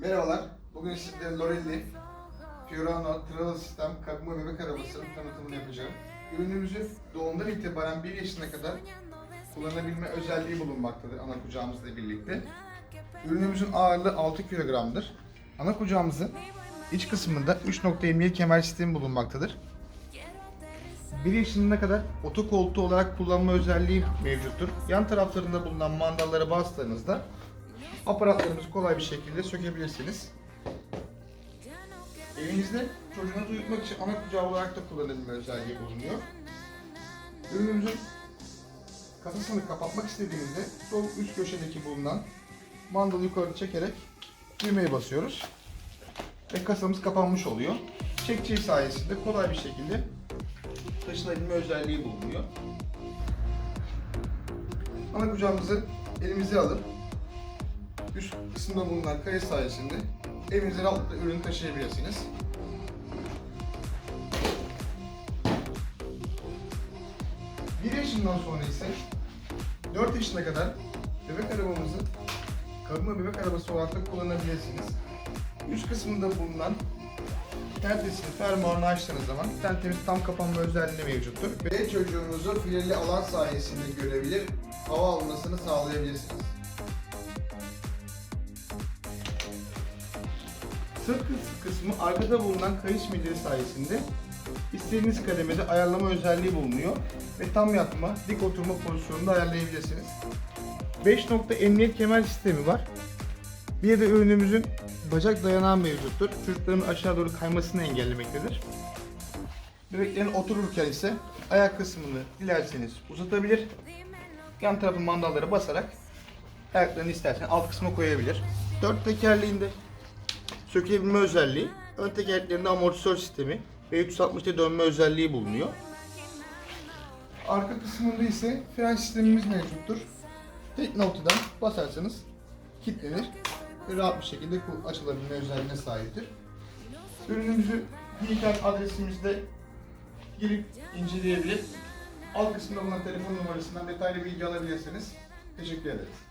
Merhabalar. Bugün sizlere Lorelli Fiorano Travel System kalkma bebek arabasının tanıtımını yapacağım. Ürünümüzün doğumdan itibaren 1 yaşına kadar kullanabilme özelliği bulunmaktadır ana kucağımızla birlikte. Ürünümüzün ağırlığı 6 kilogramdır. Ana kucağımızın iç kısmında 3.27 kemer sistemi bulunmaktadır. 1 yaşına kadar oto koltuğu olarak kullanma özelliği mevcuttur. Yan taraflarında bulunan mandallara bastığınızda aparatlarımızı kolay bir şekilde sökebilirsiniz. Evinizde çocuğunuzu uyutmak için ana kucağı olarak da kullanılma özelliği bulunuyor. Ürünümüzün kasasını kapatmak istediğimizde sol üst köşedeki bulunan mandalı yukarı çekerek düğmeye basıyoruz. Ve kasamız kapanmış oluyor. Çekçeği sayesinde kolay bir şekilde taşınabilme özelliği bulunuyor. Ana kucağımızı elimize alıp üst kısımda bulunan kaya sayesinde evinizde rahatlıkla ürünü taşıyabilirsiniz. Bir yaşından sonra ise 4 yaşına kadar bebek arabamızı kadınla bebek arabası olarak da kullanabilirsiniz. Üst kısmında bulunan tentesini fermuarını açtığınız zaman tentemiz tam kapanma özelliği mevcuttur. Ve çocuğunuzu fileli alan sayesinde görebilir, hava almasını sağlayabilirsiniz. Sırt kıs- kısmı arkada bulunan kayış medya sayesinde istediğiniz kademede ayarlama özelliği bulunuyor ve tam yatma, dik oturma pozisyonunda ayarlayabilirsiniz. 5 nokta emniyet kemer sistemi var. Bir de ürünümüzün bacak dayanağı mevcuttur. Çocukların aşağı doğru kaymasını engellemektedir. Bebeklerin otururken ise ayak kısmını dilerseniz uzatabilir. Yan tarafın mandallara basarak ayaklarını istersen alt kısma koyabilir. Dört tekerleğinde sökülebilme özelliği, ön tekerleklerinde amortisör sistemi ve 360'ta dönme özelliği bulunuyor. Arka kısmında ise fren sistemimiz mevcuttur. Tek noktadan basarsanız kilitlenir ve rahat bir şekilde açılabilme özelliğine sahiptir. Ürünümüzü dijital adresimizde girip inceleyebilir. Alt kısımda bulunan telefon numarasından detaylı bilgi alabilirsiniz. Teşekkür ederiz.